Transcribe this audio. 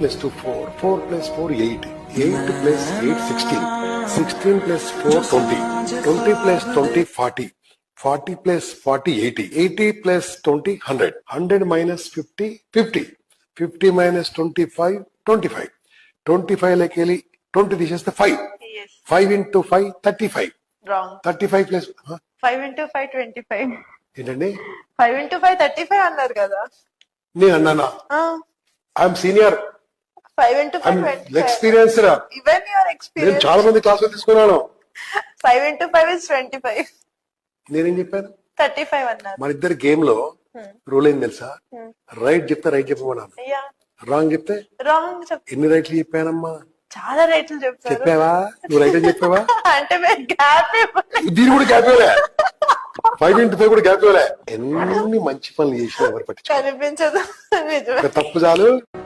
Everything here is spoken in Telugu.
Plus two four four plus four eight eight plus eight sixteen sixteen plus four twenty twenty plus twenty forty forty plus forty eighty eighty plus twenty hundred hundred minus fifty fifty fifty minus twenty five twenty five twenty five లకి వెళ్ళి ట్వంటీ తీసేస్తే five five into five thirty five thirty five plus five into five twenty five ఏంటండి? Five into five thirty five అన్నారు కదా. నేను అన్నానా? I'm senior five into five experienced even your experience చాలా మంది క్లాసులు తీసుకున్నాను. Five into five is twenty five నేనేం చెప్పాను? థర్టీ ఫైవ్ అన్నారు. మన ఇద్దరు గేమ్లో రూల్ ఏం తెలుసా? రైట్ చెప్తే రైట్ చెప్పమన్నాను. రాంగ్ చెప్తే రాంగ్ ఎన్ని రైట్లు చెప్పానమ్మా? చాలా రేట్లు చెప్పారు. చెప్పావా? నువ్వు రైట్ చెప్పావా? అంటే గ్యాప్ దీని కూడా గ్యాప్ ఇవ్వలే. ఫైవ్ ఇంటూ ఫైవ్ కూడా గ్యాప్ ఇవ్వలే. ఎన్ని మంచి పనులు చేసినా ఎవరు పట్టించు కనిపించదు. తప్పు చాలు.